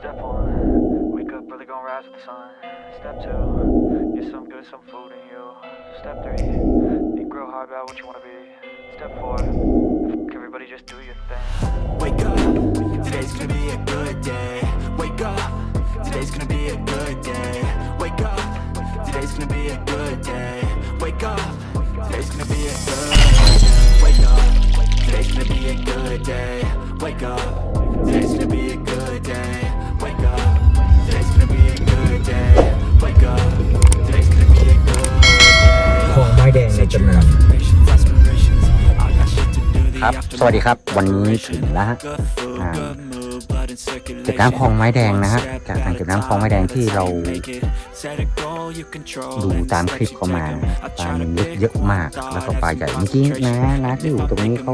Step one, wake up early, gonna rise with the sun. Step two, get some good, some food in you. Step three, think real hard about what you wanna be. Step four, everybody just do your thing. Wake up, today's gonna be a good day. Wake up, today's gonna be a good day. Wake up, today's gonna be a good day. Wake up, today's gonna be a good day. Wake up, today's gonna be a good day. Wake up, today's gonna be a good day. Wake up, today's gonna be a good day. Wake up, today's gonna be a good day. ของไม้แดงในจำนวน Aspirations, aspirations. I got shit to do the ครับ สวัสดีครับ วันนี้ถึงแล้วฮะอ่า เก็บน้ำคลองไม้แดงนะฮะจากการเก็บน้ำคลองไม้แดงที่เราดูตามคลิปเขามาปลามันเยอะเยอะมาก แล้วก็ปลาใหญ่เมื่อกี้นะนะที่อยู่ตรงนี้เขา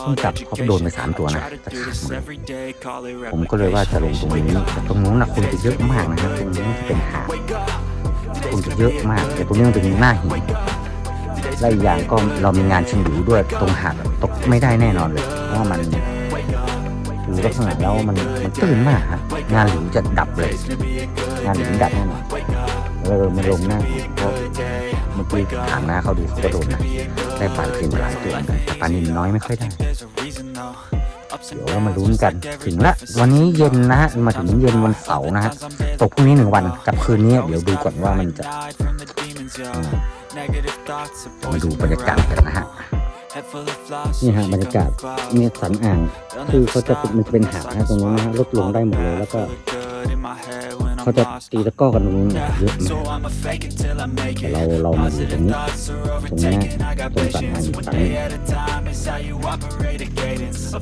เพิ่งจับเขาโดนไปสามตัวนะตะขาดเลยผมก็เลยว่าจะลงตรงนี้แต่ตรงนู้นนะคุณจะเยอะมากนะครับตรงนี้จะเป็นหาดคุณจะเยอะมาก แต่ตรงนี้มันเป็นหน้าหินและอีกอย่างก็เรามีงานชิงหลิวด้วยตรงหาดตกไม่ได้แน่นอนเลย ดูลักษณะแล้วมันมันตื้นมากฮะงานหลิวจะดับเลย งานหลิวดับแน่นอนเออมันลงหน้าเพราะเมื่อกี้ถามหน้าเขาดูเขาก็โดนนะได้ปลากินหลายตัวนกันแต่ปลานินน้อยไม่ค่อยได้เดี๋ยวเรามาลุ้นกันถึงละ วันนี้เย็นนะฮะมาถึงเย็นวันเสาร์นะฮะตกพรุ่งนี้หนึ่งวันกับคืนนี้เดี๋ยวดูก่อนว่ามันจะมาดูบรรยากาศกันนะฮะ นี่ฮะบรรยากาศเนี่ยสันอ่าง คือเขาจะเป็นมันจะเป็นหาดนะตรงนู้นนะฮะลดลงได้หมดเลยแล้วก็เขาจะตีตะก้อกันตรงนู้นเยเยอะมากแต่เราเรามาดูตรงนี้ตรงนี้ตรงสันอ่างฝั่งนี้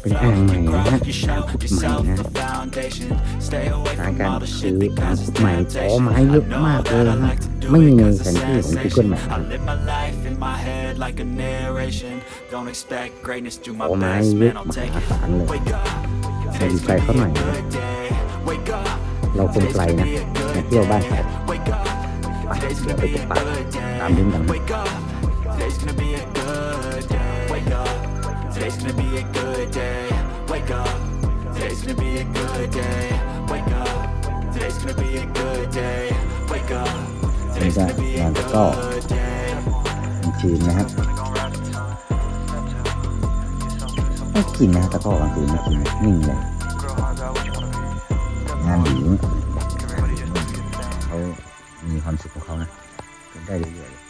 เป็นอ่างใหม่นะฮะอ่างขุดใหม่นะฮะสถานการณ์คืออ่างขุดใหม่อ๋อไม้เยอะมากเลยนะฮะไม่มีในแผนที่ของ Google Map นะโอ้ไม้เยอะมหาศาลเลยเราอยู่ไกลเขาหน่อยนะเราคนไกลนะมาเที่ยวบ้านเขาไปเดี๋ยวไปตกปลาตามลิ้นกันนะ Today's gonna be a good day. Wake up. Today's gonna be a good day. Wake up. Today's gonna be a good day. Wake up. Today's gonna be a good day. Wake up. นี่ Today's ก็ gonna be งา a นตะกร้อ good day. กลางคืนนะฮะไม่กินนะตะกร้อกลางคืนไม่กินนิ่งเลย Grow hard about what you wanna be. Step งานหลิว everybody just do your thing. เขามีความสุขของเขานะเป็นได้เรื่อยๆเลย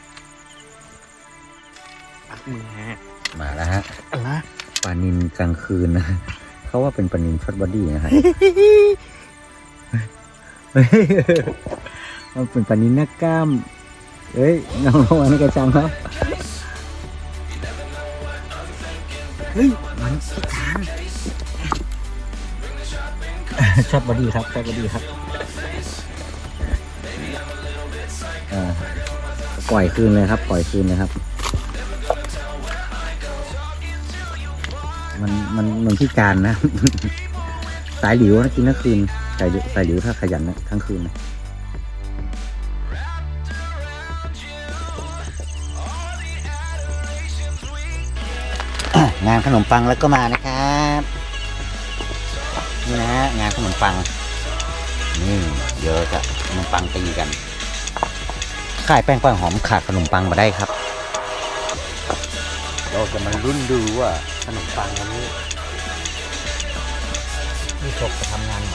มือฮะมาแล้วฮะอะไรปลานินกลางคืนนะเขาว่าเป็นปลานินช็อตบอดี้นะฮะเฮ้ยมันเป็นปลานินหน้ากล้าม เอ้ยน้องระวังนะกระชังครับเฮ้ย มันที่ทางช็อตบอดี้ครับช็อตบอดี้ครับอ่าปล่อยคืนเลยครับ ปล่อยคืนเลยครับ มันมันมันพิการนะ สายหลิวนะกินทั้งคืน สายหลิวสายหลิวถ้าขยันนะทั้งคืนนะ งานขนมปังแล้วก็มานะครับนี่นะฮะงานขนมปังนี่เยอะจะขนมปังตีกันขายแป้งปังหอมขาดขนมปังมาได้ครับ เราจะมารุ่นดูว่าขนมปังวันนี้พี่ศกจะทำงานใหม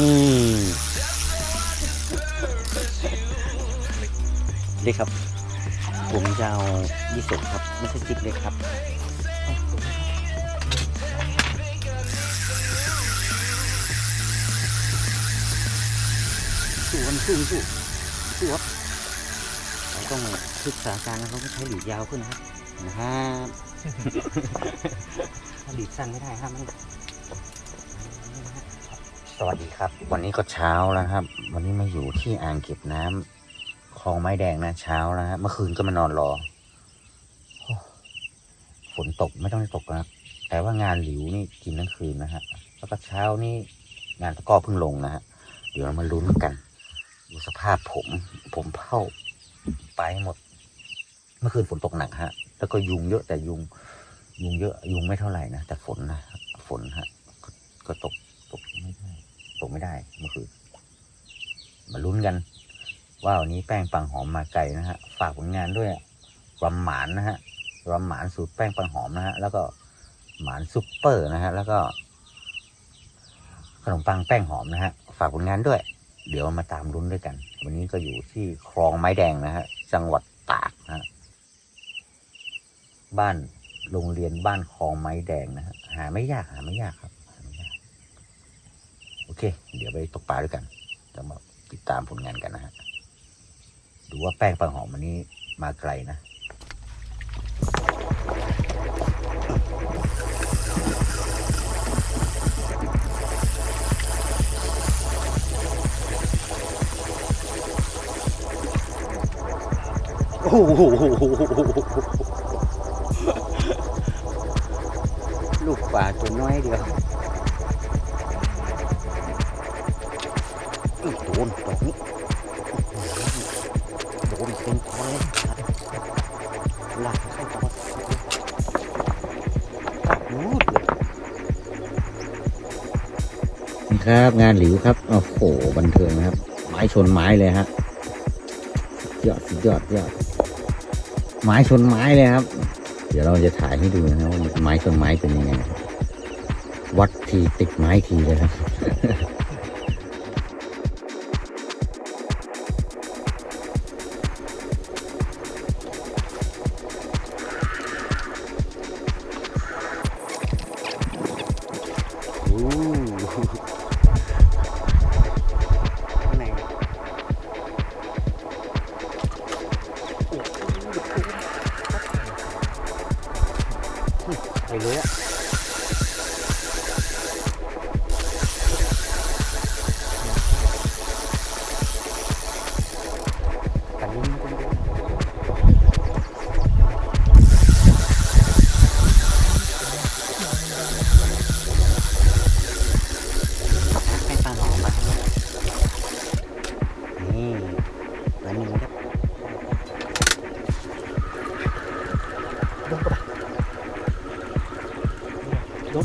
นี่ดีครับ ผมจะเอายี่สกครับ ไม่ใช่จิ๊บเลยครับสู้กันสู้สู้สู้ครับเราต้องศึกษาการแล้วเราก็ใช้หลีดยาวขึ้นนะครับนะครับถ้าหลีดสั้นไม่ได้ครับมันส วัสดีครับ วันนี้ก็เช้าแล้วครับ วันนี้มาอยู่ที่อ่างเก็บน้ำคลองไม้แดงนะเช้าแล้วฮะเมื่อคืนก็มานอนรอฝนตกไม่ต้องให้ตกนะครับ แต่ว่างานหลิวนี่กินทั้งคืนนะฮะแล้วก็เช้านี่งานตะก้อเพิ่งลงนะฮะเดี๋ยวเรามาลุ้นกันดูสภาพผม ผมเผาไปหมด เมื่อคืนฝนตกหนักฮะ แล้วก็ยุงเยอะแต่ยุง ยุงเยอะยุงไม่เท่าไหร่นะแต่ฝนนะฝนฮะก็ตกตกไม่ได้ ตกไม่ได้เมื่อคืนมาลุ้นกัน ว่าวันนี้แป้งปังหอมมาไกลนะฮะ ฝากผลงานด้วยรำหมานนะฮะรำหมานสูตรแป้งปังหอมนะฮะ แล้วก็หมานซุปเปอร์นะฮะ แล้วก็ขนมปังแป้งหอมนะฮะ ฝากผลงานด้วย เดี๋ยวมาตามลุ้นด้วยกัน วันนี้ก็อยู่ที่คลองไม้แดงนะฮะ จังหวัดตากนะฮะ บ้านโรงเรียนบ้านคลองไม้แดงนะฮะ หาไม่ยากหาไม่ยากครับหาไม่ยาก โอ เค เดี๋ยวไปตกปลาด้วยกันจะมาติดตามผลงานกันนะฮะ ดูว่าแป้งปังหอมวันนี้มาไกลนะโอ้โหลูกปลาตัวน้อยเดียว ดนดอกนี้โดนเต็มคอเลยครับลากเข้าตัวรูดเลยนี่ครับงานหลิวครับโอ้โหบันเทิงนะครับ ไม้ชนไม้เลยฮะยอดสุดยอดยอดไม้ชนไม้เลยครับ เดี๋ยวเราจะถ่ายให้ดูนะครับว่าไม้ชนไม้เป็นยังไงวัดทีติดไม้ทีเลยครับ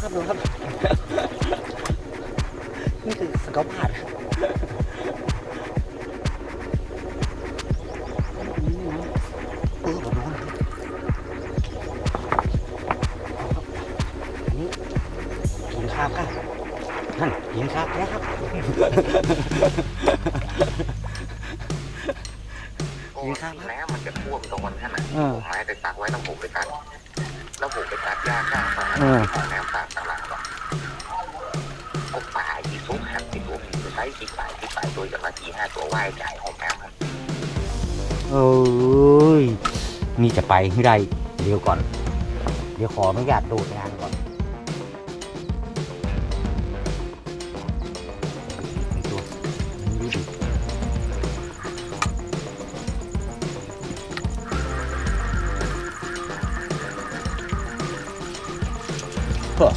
ครับโดนครับ นี่คือสเกลผ่านเออผมโดนอันนี้กินข้าวค่ะนั่นกินข้าวแล้วครับปกติแล้วมันจะท่วมตรงนั้นน่ะเออผมไม้ไปตักไว้ต้องผมไปตัดแล้วผมไปตัดหญ้าข้างฝั่งเออของน้ สูงใช้ที่ป่ายที่ป่ายตัวอย่างละทีห้าตัวว่ายจ่ายของน้ำครับเอ้ยนี่จะไปไม่ได้เดี๋ยวก่อน เดี๋ยวขออนุญาตโดดงานก่อนมีตัวไม่รู้ดิเฮ้อ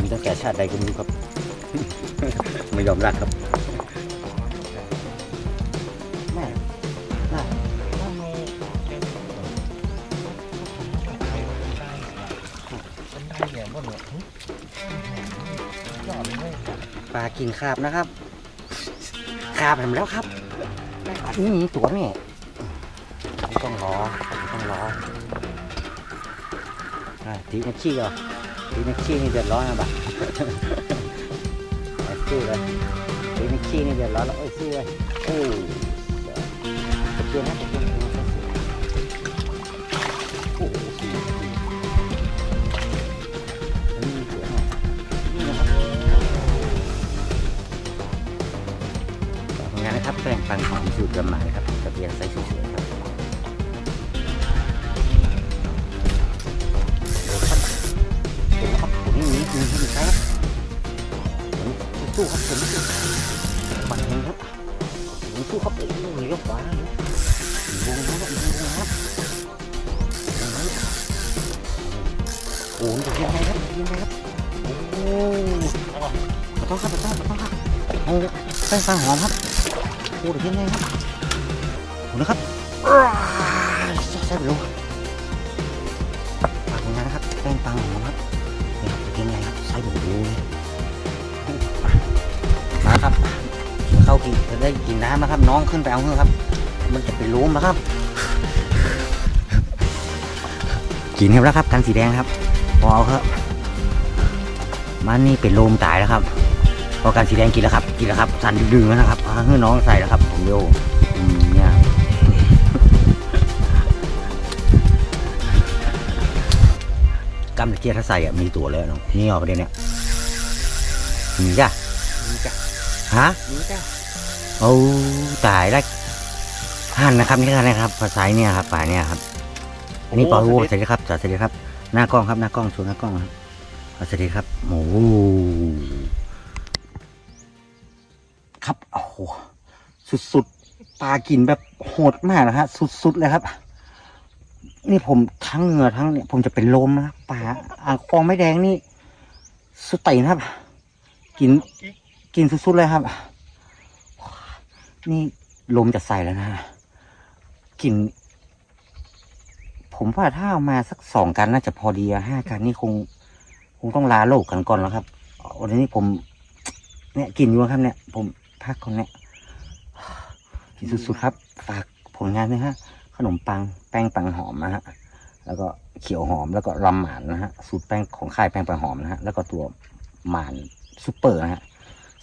มีตั้งแต่ชาติใดก็ไม่รู้ครับ ยอมรับครับปลากินคาบนะครับคาบเห็นแล้วครับนี่ตัวนี่ไม่ต้องรอต้องรออะตีนักขี้เหรอตีนักขี้นี่เดือดร้อนนะบ่ะเอา สู้เลยตีนักขี้นี่เดือดร้อนแล้วเอ้ยสู้เลยโอ้ยเดี๋ยบนะตะเกียบนะ โอ้โหจะยังไงครับยังไงครับโอ้ขอโทษครับขอโทษขอโทษครับเอาแป้งปังหอมครับโอ้เดี๋ยวยังไงครับโอ้นะครับอ้าวใส่ไปลงฝากผลงานนะครับแป้งปังหอมครับนี่ครับเดี๋ยวยังไงครับใส่ไปดูเลยมาครับเข้ากินจะได้กินน้ำนะครับ น้องขึ้นไปเอาเถอะครับ มันจะเป็นล้มนะครับกินครับแล้วครับกันสีแดงครับ พอเอาครับมันนี่เป็นลมตายแล้วครับพอการสีแดงกินแล้วครับ กินแล้วครับสั่นดึงๆแล้วนะครับเอาให้น้องใส่แล้วครับ ผมเดียวอืมเนี่ยกำตะเกียบถ้าใส่อะมีตัวเลยน้องนี่ออกประเด็นเนี่ยมีจ้ะมีจ้ะฮะมีจ้ะโอ้ตายแล้วหั่นนะครับนี่นะครับ ภาษาเนี่ยครับป่าเนี่ยครับอันนี้ปลาโอ้สวัสดีครับสวัสดีครับ หน้ากล้องครับหน้ากล้องชวนหน้ากล้องครับสวัสดีครับโอ้โหครับโอ้โหสุดๆปลากินแบบโหดมากนะฮะ สุดๆเลยครับ นี่ผมทั้งเหงื่อทั้งเนี่ยผมจะเป็นลมนะปลาอ่างคองไม่แดงนี่ สุดไตนะครับ กินกินสุดๆเลยครับ นี่ลมจะใส่แล้วนะกลิ่น ผมว่าถ้าเอามาสักสองกันน่าจะพอดีห้ากันนี่คง คงต้องลาโลกกันก่อนแล้วครับ วันนี้ผม เนี่ยกินอยู่ครับเนี่ย ผมพักคนเนี่ยกินสุดๆครับ ฝากผลงานนะฮะ ขนมปังแป้งปังหอมนะฮะ แล้วก็เขียวหอมแล้วก็รำหมานนะฮะ สูตรแป้งของค่ายแป้งปังหอมนะฮะ แล้วก็ตัวหมานซุปเปอร์นะฮะ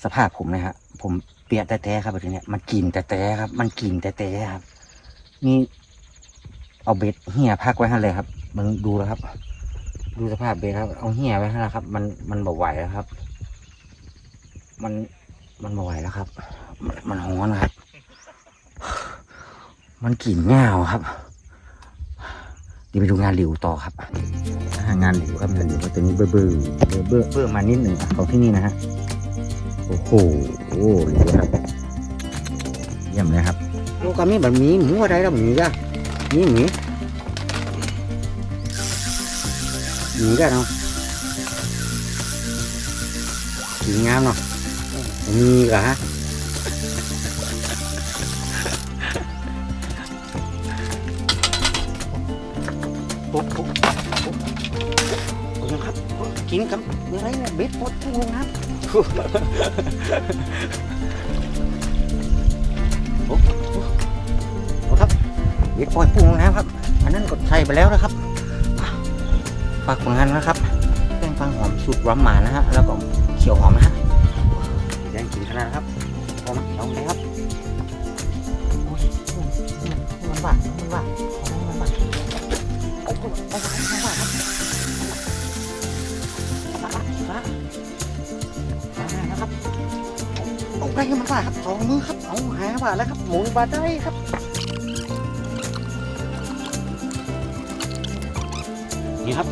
สภาพผมนะฮะ ผมเปียกแต่ๆครับทีเนี้มันกินแต่ๆครับ มันกินแต่ๆครับ นี่ เอาเบ็ดเหี่ยพักไว้ให้เลยครับมึงดูแล้วครับ ดูสภาพเบ็ดครับ เอาเหี่ยไว้ให้แล้วครับ มันมันบ่ไหวแล้วครับ มันมันบ่ไหวแล้วครับ มันมันฮ้อนครับ มันกลิ่นง่าครับเดี๋ยวไปดูงานหลิวต่อครับงานหลิวครับงานหลิวตัวนี้เบอร์เบอร์เบอร์เบอร์เบอมานิดหนึ่งของที่นี่นะฮะโอ้โหหลือครับเยี่ยมเลยครับโอ้กามีแบบนี้หมูอะไรแล้วแบบนี้ก็ นี่หมีหมีก็เนาะสีงามเนาะมีกะฮะโอ้โหโอ้โหโอ้โหครับกินกับอะไรเนี่ยเบ็ดปดพุ่งลงน้ำโเด็กปล่อยปูลงน้ำครับ อันนั้นก็ใช่ไปแล้วนะครับฝากผลงานนะครับแป้งฟังหอมสูตรร้อนหมานะฮะแล้วก็เขียวหอมนะฮะแดงกินขนาดนะครับพอไหมลองเลยครับมันหวามันหวามันหวานโอ้โหมันหวานครับฟ้าฟ้าฟ้านะครับเอาได้มันว่าครับสองมือครับเอาหาว่าแล้วครับหมุนบาได้ครับ นี่ครับ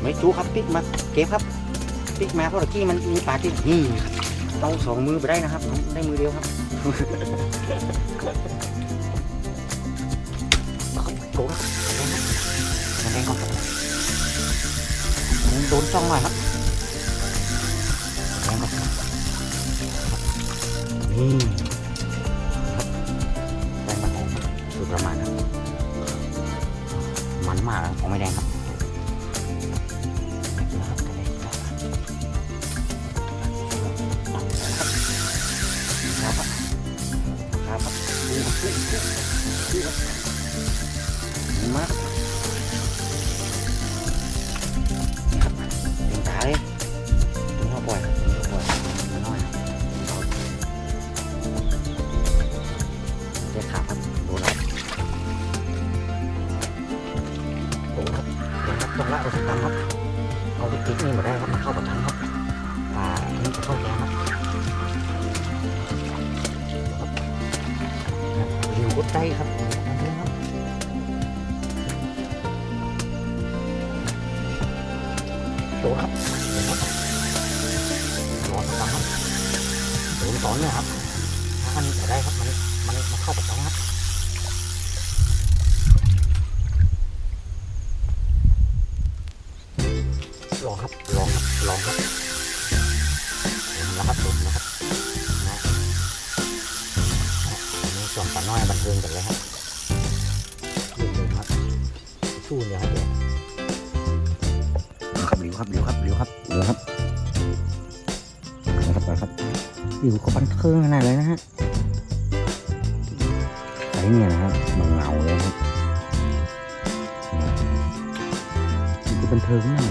ไม่จูครับปิกมาเก็บครับปิกมาเพราะตะกี้มันมีปลาที่นี่ครับเอาสองมือไปได้นะครับ ได้มือเดียวครับโดนครับแดงครับแดงก่อนโดนจ้องหน่อยครับแดงก่อนนี่ครับแป้งมันหอมสูตรประมาณนั้นมันมากของไม่แดงครับ ดู โดนครับโดนครับร้อนครับโดนตอนเนี่ยครับ ครับเร็วครับเร็วครับเร็วครับเร็วครับไปครับไปครับอยู่กับบันเทิงขนาดเลยนะฮะไอ้เนี่ยนะครับเงาๆเลยครับอยู่กับบันเทิงมาก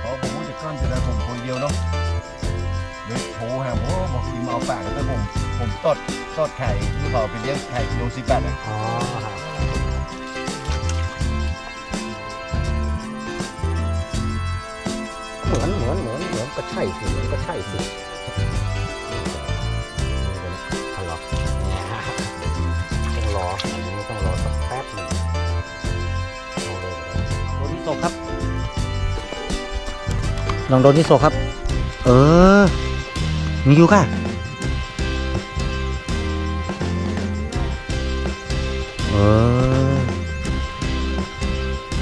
เพราะผมจะก้อนจะได้ผมคนเดียวเนาะเดี๋ยวโทรหาผมบอกทีมเอาฝากกันแต่ผม ผมตดตดไข่ที่เขาไปเลี้ยงไข่กิโลสิบบาทอะอ๋อครับเหมือนเหมือนเหมือนเหมือนก็ใช่สิเหมือนก็ใช่สิทะเลาะเนี่ยฮะต้องรออันนี้ต้องรอสักแป๊บหนึ่งเอาเลยโดนที่โซครับลองโดนที่โซครับ เออ มีอยู่ค่ะ ออ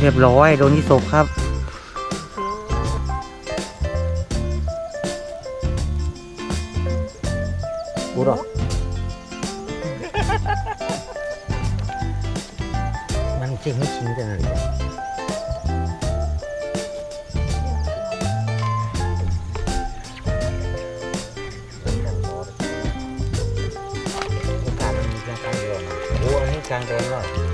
เรียบร้อย โดนที่ศพครับ กูหรอมันจริงไม่ชิงกันเลย อ้อันนี้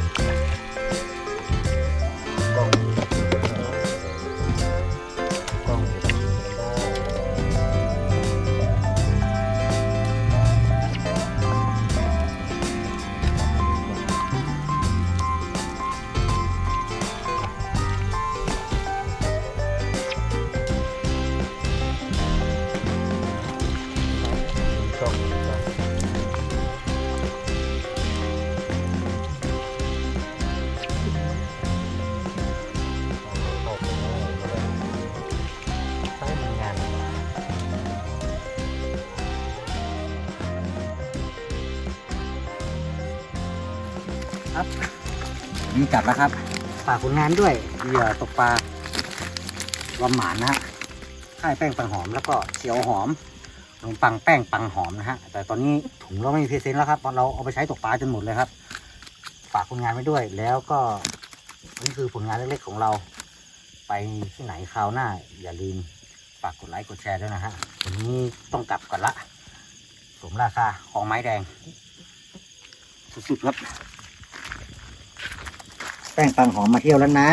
นี่กลับแล้วครับฝากผลงานด้วยเหยื่อตกปลาลอมหมานนะฮะค่ายแป้งปังหอมแล้วก็เชียวหอมขนมปังแป้งปังหอมนะฮะแต่ตอนนี้ถุงเราไม่มีเพรเซนต์แล้วครับเพราะเราเอาไปใช้ตกปลาจนหมดเลยครับ ฝากผลงานไว้ด้วยแล้วก็นี่คือผลงานเล็กๆของเรา ไปที่ไหนคราวหน้า อย่าลืมฝากกดไลค์กดแชร์ด้วยนะฮะวันนี้ต้องกลับก่อนละสมราคาของไม้แดง สุดๆครับ แป้งปังหอมมาเที่ยวแล้วนะ